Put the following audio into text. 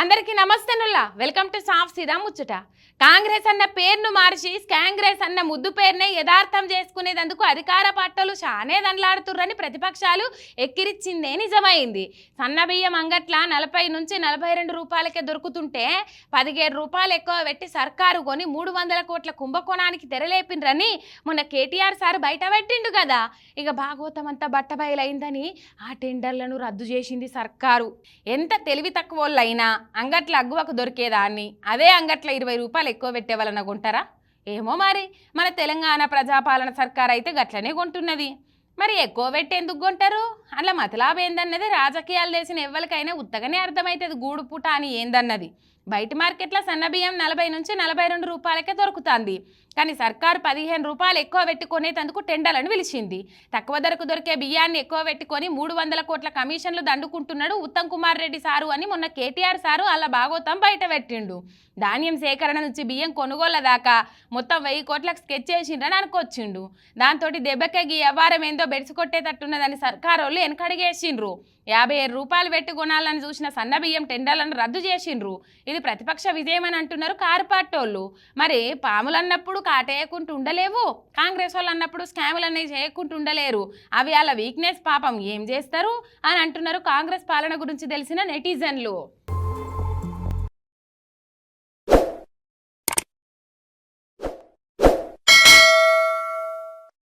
అందరికీ నమస్తే Nulla. Welcome to సాఫ్ సీదా ముచ్చట. కాంగ్రెస్ అన్న పేరును మార్చి కాంగ్రెస్ అన్న ముద్దు పేరునే యథార్థం చేసుకునేందుకు అధికార పార్టీలు చానే దండలాడుతుర్రని ప్రతిపక్షాలు ఎక్కిరిచ్చిందే నిజమైంది. సన్న బియ్యం అంగట్ల నలభై నుంచి నలభై రెండు రూపాయలకే దొరుకుతుంటే పదిహేడు రూపాయలు ఎక్కువ పెట్టి సర్కారు కొని మూడు వందల కోట్ల కుంభకోణానికి తెరలేపిండ్రని మొన్న కేటీఆర్ సార్ బయట పెట్టిండు కదా. ఇక భాగవతం అంతా బట్టబయలైందని ఆ టెండర్లను రద్దు చేసింది సర్కారు. ఎంత తెలివి తక్కువ వాళ్ళైనా అంగట్ల అగ్గువకు దొరికేదాన్ని అదే అంగట్ల ఇరవై రూపాయలు ఎక్కువ పెట్టే కొంటారా? ఏమో మరి మన తెలంగాణ ప్రజాపాలన సర్కార్ అయితే గట్లనే కొంటున్నది. మరి ఎక్కువ పెట్టేందుకు కొంటారు? అలా మతలాభం ఏందన్నది? రాజకీయాలు తెలిసిన ఎవరికైనా ఉత్తగానే అర్థమవుతుంది. గూడుపుట అని ఏందన్నది? బయట మార్కెట్లో సన్నబియ్యం నలభై నుంచి నలభై రెండు రూపాయలకే దొరుకుతుంది. కానీ సర్కారు పదిహేను రూపాయలు ఎక్కువ పెట్టుకునేందుకు టెండర్లను పిలిచింది. తక్కువ ధరకు దొరికే బియ్యాన్ని ఎక్కువ పెట్టుకొని మూడు వందల కోట్ల కమిషన్లు దండుకుంటున్నాడు ఉత్తమ్ కుమార్ రెడ్డి సారు అని మొన్న కేటీఆర్ సారు అలా భాగోతం బయట పెట్టిండు. ధాన్యం సేకరణ నుంచి బియ్యం కొనుగోళ్ళ దాకా మొత్తం వెయ్యి కోట్లకు స్కెచ్ చేసిండ్రని అనుకొచ్చిండు. దాంతో దెబ్బకి ఈ వ్యవహారం ఏందో బెడిసి కొట్టేటట్టున్నదని సర్కారు వాళ్ళు వెనకడిగేసిండ్రు. యాభై ఏడు రూపాయలు పెట్టి కొనాలని చూసిన సన్న బియ్యం టెండర్లను రద్దు చేసిండ్రు. ఇది ప్రతిపక్ష విజయం అని అంటున్నారు కారుపాటోళ్ళు. మరి పాములు అన్నప్పుడు కాటేయకుంటూ ఉండలేవు. కాంగ్రెస్ వాళ్ళు అన్నప్పుడు స్కాములు అనేవి చేయకుండా ఉండలేరు. అవి వాళ్ళ వీక్నెస్ పాపం ఏం చేస్తారు? అని అంటున్నారు కాంగ్రెస్ పాలన గురించి తెలిసిన నెటిజన్లు.